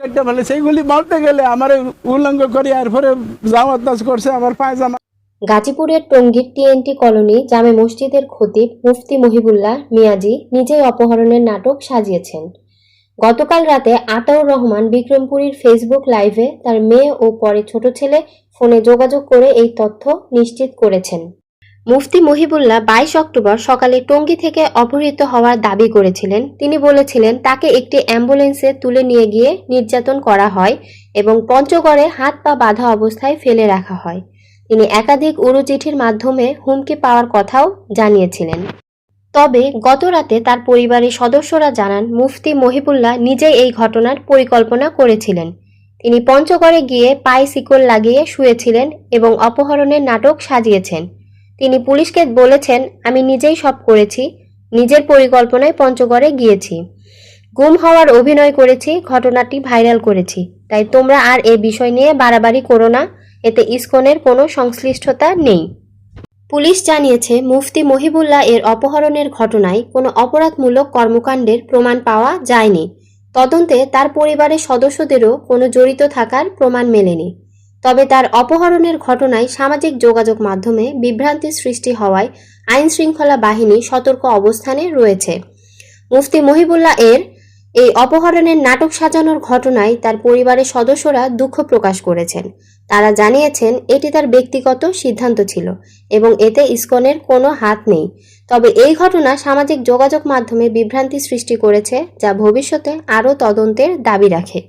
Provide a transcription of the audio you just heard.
কাটতে ফেলে সেইগুলি বলতে গেলে আমার উল্লঙ্ঘ করে এরপরে জামাত নাচ করছে, আমার পায়জামা। গাজীপুরের টঙ্গীর টিএনটি কলোনি জামে মসজিদের খতিব মুফতি মহিবুল্লাহ মিয়াজি নিজেই অপহরণের নাটক সাজিয়েছেন। গতকাল রাতে আতাউর রহমান বিক্রমপুরীর ফেসবুক লাইভে তার মেয়ে ও পরে ছোট ছেলে ফোনে যোগাযোগ করে এই তথ্য নিশ্চিত করেছেন। মুফতি মহিবুল্লাহ বাইশ অক্টোবর সকালে টঙ্গী থেকে অপহৃত হওয়ার দাবি করেছিলেন। তিনি বলেছিলেন, তাকে একটি অ্যাম্বুলেন্সে তুলে নিয়ে গিয়ে নির্যাতন করা হয় এবং পঞ্চগড়ে হাত পা বাঁধা অবস্থায় ফেলে রাখা হয়। তিনি একাধিক উড়ো চিঠির মাধ্যমে হুমকি পাওয়ার কথাও জানিয়েছিলেন। তবে গত রাতে তার পরিবারের সদস্যরা জানান, মুফতি মহিবুল্লাহ নিজেই এই ঘটনার পরিকল্পনা করেছিলেন। তিনি পঞ্চগড়ে গিয়ে পায়ে শিকল লাগিয়ে শুয়েছিলেন এবং অপহরণের নাটক সাজিয়েছেন। তিনি পুলিশকে বলেছেন, আমি নিজেই সব করেছি, নিজের পরিকল্পনায় পঞ্চগড়ে গিয়েছি। গুম হওয়ার অভিনয় করেছি, ঘটনাটি ভাইরাল করেছি। তাই তোমরা আর এ বিষয় নিয়ে বাড়াবাড়ি করো না, এতে ইসকনের কোনো সংশ্লিষ্টতা নেই। পুলিশ জানিয়েছে, মুফতি মহিবুল্লাহ এর অপহরণের ঘটনায় কোনো অপরাধমূলক কর্মকাণ্ডের প্রমাণ পাওয়া যায়নি। তদন্তে তার পরিবারের সদস্যদেরও কোনো জড়িত থাকার প্রমাণ মেলেনি। তবে তার অপহরণের ঘটনায় সামাজিক যোগাযোগ মাধ্যমে বিভ্রান্তি সৃষ্টি হওয়ায় আইন শৃঙ্খলা বাহিনী সতর্ক অবস্থানে রয়েছে। মুফতি মহিবুল্লাহ এর এই অপহরণের নাটক সাজানোর ঘটনায় তার পরিবারের সদস্যরা দুঃখ প্রকাশ করেছেন। তারা জানিয়েছেন, এটি তার ব্যক্তিগত সিদ্ধান্ত ছিল এবং এতে ইসকনের কোনো হাত নেই। তবে এই ঘটনা সামাজিক যোগাযোগ মাধ্যমে বিভ্রান্তি সৃষ্টি করেছে যা ভবিষ্যতে আরও তদন্তের দাবি রাখে।